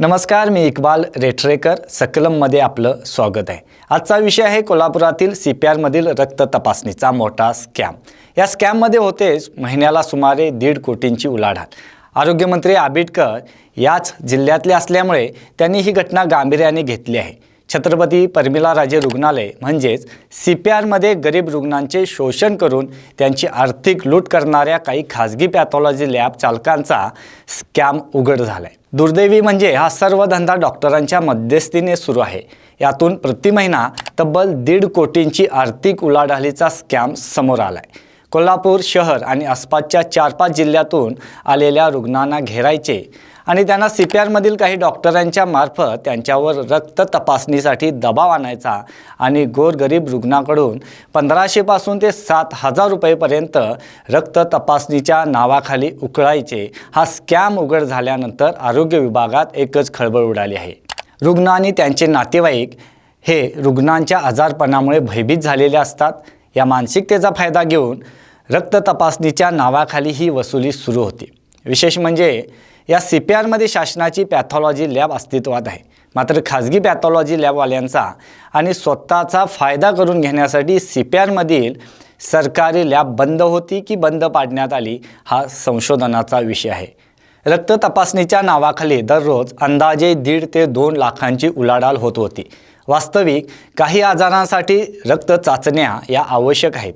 नमस्कार मी इक्बाल रेठरेकर सकलममध्ये आपलं स्वागत आहे. आजचा विषय आहे कोल्हापुरातील सी पी आरमधील रक्त तपासणीचा मोठा स्कॅम. या स्कॅममध्ये होतेच महिन्याला सुमारे दीड कोटींची उलाढाल. आरोग्यमंत्री आबिटकर याच जिल्ह्यातले असल्यामुळे त्यांनी ही घटना गांभीर्याने घेतली आहे. छत्रपती परमिला राजे रुग्णालय म्हणजेच सी पी आरमध्ये गरीब रुग्णांचे शोषण करून त्यांची आर्थिक लूट करणाऱ्या काही खाजगी पॅथॉलॉजी लॅब चालकांचा स्कॅम उघड झाला आहे दुर्दैवी म्हणजे हा सर्व धंदा डॉक्टरांच्या मध्यस्थीने सुरू आहे. यातून प्रति महिना तब्बल दीड कोटींची आर्थिक उलाढालीचा स्कॅम समोर आला आहे कोल्हापूर शहर आणि आसपासच्या चार पाच जिल्ह्यातून आलेल्या रुग्णांना घेरायचे आणि त्यांना सी पी आरमधील काही डॉक्टरांच्या मार्फत त्यांच्यावर रक्त तपासणीसाठी दबाव आणायचा आणि गोरगरीब रुग्णाकडून पंधराशेपासून ते सात हजार रुपयेपर्यंत रक्त तपासणीच्या नावाखाली उकळायचे. हा स्कॅम उघड झाल्यानंतर आरोग्य विभागात एकच खळबळ उडाली आहे. रुग्ण आणि त्यांचे नातेवाईक हे रुग्णांच्या आजारपणामुळे भयभीत झालेले असतात. या मानसिकतेचा फायदा घेऊन रक्त तपासणीच्या नावाखाली ही वसुली सुरू होती. विशेष म्हणजे या सी पी आरमध्ये शासनाची पॅथॉलॉजी लॅब अस्तित्वात आहे. मात्र खाजगी पॅथॉलॉजी लॅबवाल्यांचा आणि स्वतःचा फायदा करून घेण्यासाठी सी पी आरमधील सरकारी लॅब बंद होती की बंद पाडण्यात आली हा संशोधनाचा विषय आहे. रक्त तपासणीच्या नावाखाली दररोज अंदाजे दीड ते दोन लाखांची उलाढाल होत होती. वास्तविक काही आजारांसाठी रक्त चाचण्या या आवश्यक आहेत.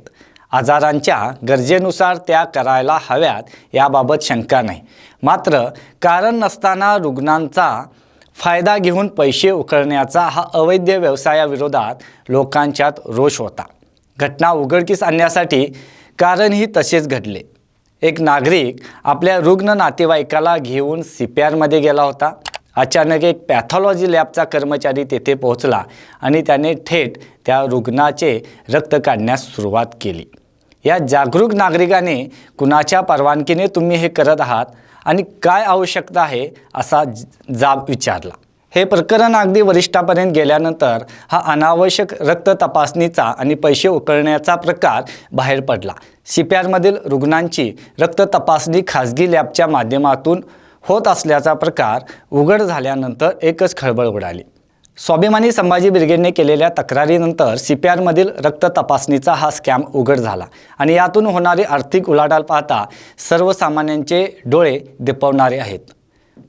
आजारांच्या गरजेनुसार त्या करायला हव्यात याबाबत शंका नाही. मात्र कारण नसताना रुग्णांचा फायदा घेऊन पैसे उकळण्याचा हा अवैध व्यवसायाविरोधात लोकांच्यात रोष होता. घटना उघडकीस आणण्यासाठी कारणही तसेच घडले. एक नागरिक आपल्या रुग्ण नातेवाईकाला घेऊन सी पी आरमध्ये गेला होता. अचानक एक पॅथॉलॉजी लॅबचा कर्मचारी तेथे पोहोचला आणि त्याने थेट त्या रुग्णाचे रक्त काढण्यास सुरुवात केली. या जागरूक नागरिकाने कुणाच्या परवानगीने तुम्ही हे करत आहात आणि काय आवश्यकता आहे असा जाब विचारला. हे प्रकरण अगदी वरिष्ठापर्यंत गेल्यानंतर हा अनावश्यक रक्त तपासणीचा आणि पैसे उकळण्याचा प्रकार बाहेर पडला. सी पी आरमधील रुग्णांची रक्त तपासणी खाजगी लॅबच्या माध्यमातून होत असल्याचा प्रकार उघड झाल्यानंतर एकच खळबळ उडाली. स्वाभिमानी संभाजी ब्रिगेडने केलेल्या तक्रारीनंतर सी पी आरमधील रक्त तपासणीचा हा स्कॅम उघड झाला आणि यातून होणारी आर्थिक उलाढाल पाहता सर्वसामान्यांचे डोळे दिपवणारे आहेत.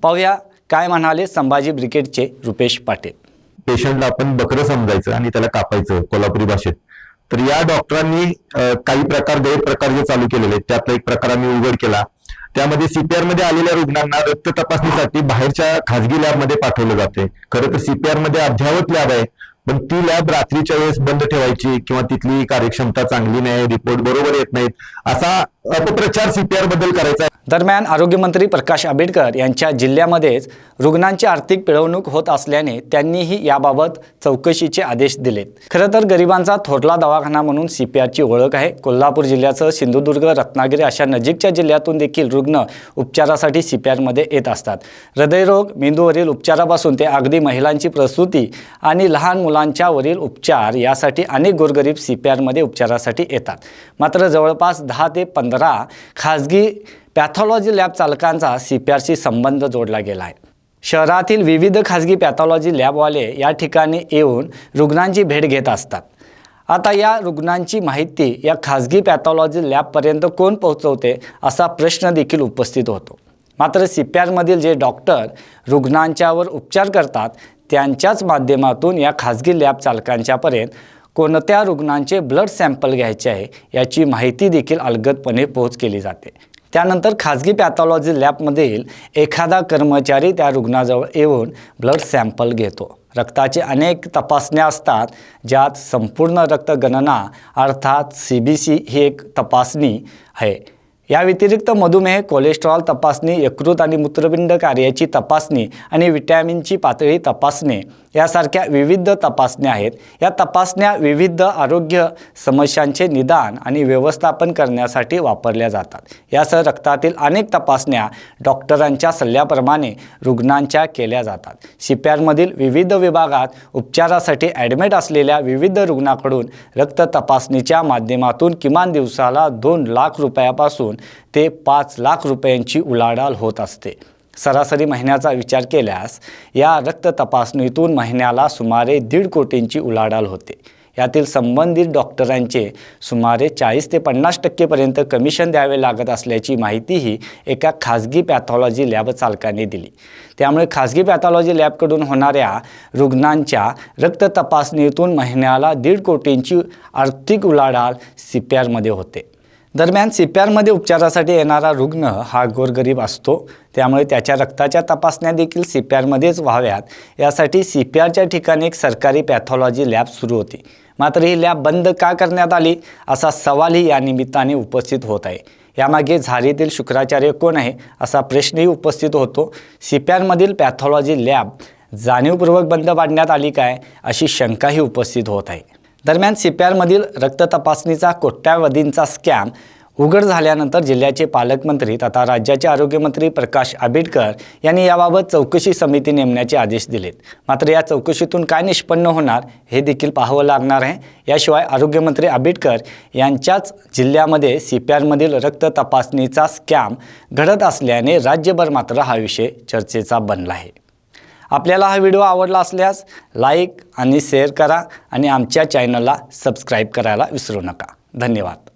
पाहूया काय म्हणाले संभाजी ब्रिगेडचे रुपेश पाटील. पेशंटला आपण बकरं समजायचं आणि त्याला कापायचं कोल्हापुरी भाषेत. तर या डॉक्टरांनी काही प्रकार गैरप्रकार जे चालू केलेले आहेत. त्यातला एक प्रकार आम्ही उघड केला. त्यामध्ये सीपीआरमध्ये आलेल्या रुग्णांना रक्त तपासणीसाठी बाहेरच्या खाजगी लॅबमध्ये पाठवलं जाते खरं तर सीपीआरमध्ये अद्यावत लॅब आहे पण ती लॅब रात्रीच्या वेळेस बंद ठेवायची किंवा तिथली कार्यक्षमता चांगली नाही रिपोर्ट बरोबर येत नाहीत असा अपप्रचार सीपीआरबद्दल करायचा दरम्यान आरोग्यमंत्री प्रकाश आंबेडकर यांच्या जिल्ह्यामध्येच रुग्णांची आर्थिक पिळवणूक होत असल्याने त्यांनीही याबाबत चौकशीचे आदेश दिलेत. खरं तर गरिबांचा थोरला दवाखाना म्हणून सीपीआरची ओळख आहे. कोल्हापूर जिल्ह्यासह सिंधुदुर्ग रत्नागिरी अशा नजीकच्या जिल्ह्यातून देखील रुग्ण उपचारासाठी सीपीआरमध्ये येत असतात. हृदयरोग मेंदूवरील उपचारापासून ते अगदी महिलांची प्रसूती आणि लहान मुलांच्या वरील उपचार यासाठी अनेक गोरगरीब सीपीआरमध्ये उपचारासाठी येतात. मात्र जवळपास दहा ते पंधरा खाजगी पॅथॉलॉजी लॅब चालकांचा सी पी आरशी संबंध जोडला गेला आहे शहरातील विविध खाजगी पॅथॉलॉजी लॅबवाले या ठिकाणी येऊन रुग्णांची भेट घेत असतात. आता या रुग्णांची माहिती या खाजगी पॅथॉलॉजी लॅबपर्यंत कोण पोहोचवते असा प्रश्न देखील उपस्थित होतो. मात्र सी पी आरमधील जे डॉक्टर रुग्णांच्यावर उपचार करतात त्यांच्याच माध्यमातून या खाजगी लॅब चालकांच्यापर्यंत कोणत्या रुग्णांचे ब्लड सॅम्पल घ्यायचे आहे याची माहिती देखील अलगदपणे पोहोच केली जाते. त्यानंतर खाजगी पॅथॉलॉजी लॅबमधील एखादा कर्मचारी त्या रुग्णाजवळ येऊन ब्लड सॅम्पल घेतो. रक्ताचे अनेक तपासण्या असतात ज्यात संपूर्ण रक्तगणना अर्थात सी बी सी ही एक तपासणी आहे. या व्यतिरिक्त मधुमेह कोलेस्ट्रॉल तपासणी यकृत आणि मूत्रपिंड कार्याची तपासणी आणि विटॅमिनची पातळी तपासणे यासारख्या विविध तपासण्या आहेत. या तपासण्या विविध आरोग्य समस्यांचे निदान आणि व्यवस्थापन करण्यासाठी वापरल्या जातात. यासह रक्तातील अनेक तपासण्या डॉक्टरांच्या सल्ल्याप्रमाणे रुग्णांच्या केल्या जातात. सी विविध विभागात उपचारासाठी ॲडमिट असलेल्या विविध रुग्णाकडून रक्त तपासणीच्या माध्यमातून किमान दिवसाला दोन लाख रुपयापासून ते पाच लाख रुपयांची उलाढाल होत असते. सरासरी महिन्याचा विचार केल्यास या रक्त तपासणीतून महिन्याला सुमारे दीड कोटींची उलाढाल होते. यातील संबंधित डॉक्टरांचे सुमारे चाळीस ते पन्नास टक्केपर्यंत कमिशन द्यावे लागत असल्याची माहितीही एका खाजगी पॅथॉलॉजी लॅब चालकाने दिली. त्यामुळे खाजगी पॅथॉलॉजी लॅबकडून होणाऱ्या रुग्णांच्या रक्त तपासणीतून महिन्याला दीड कोटींची आर्थिक उलाढाल सी पी आरमध्ये होते. दरम्यान सी पी आरमध्ये उपचारासाठी येणारा रुग्ण हा गोरगरीब असतो. त्यामुळे त्याच्या रक्ताच्या तपासण्या देखील सी पी आरमध्येच व्हाव्यात. यासाठी सी पी आरच्या ठिकाणी एक सरकारी पॅथॉलॉजी लॅब सुरू होती. मात्र ही लॅब बंद का करण्यात आली असा सवालही या निमित्ताने उपस्थित होत आहे. यामागे झारीतील शुक्राचार्य कोण आहे असा प्रश्नही उपस्थित होतो. सी पी आरमधील पॅथॉलॉजी लॅब जाणीवपूर्वक बंद पाडण्यात आली काय अशी शंकाही उपस्थित होत आहे. दरम्यान सी पी आरमधील रक्त तपासणीचा कोट्यावधींचा स्कॅम उघड झाल्यानंतर जिल्ह्याचे पालकमंत्री तथा राज्याचे आरोग्यमंत्री प्रकाश आंबेडकर यांनी याबाबत चौकशी समिती नेमण्याचे आदेश दिलेत. मात्र या चौकशीतून काय निष्पन्न होणार हे देखील पाहावं लागणार आहे. याशिवाय आरोग्यमंत्री आंबेडकर यांच्याच जिल्ह्यामध्ये सी पी आरमधील रक्त तपासणीचा स्कॅम घडत असल्याने राज्यभर मात्र हा विषय चर्चेचा बनला आहे. आपल्याला हा व्हिडिओ आवडला असल्यास लाईक आणि शेअर करा आणि आमच्या चॅनलला सबस्क्राईब करायला विसरू नका. धन्यवाद.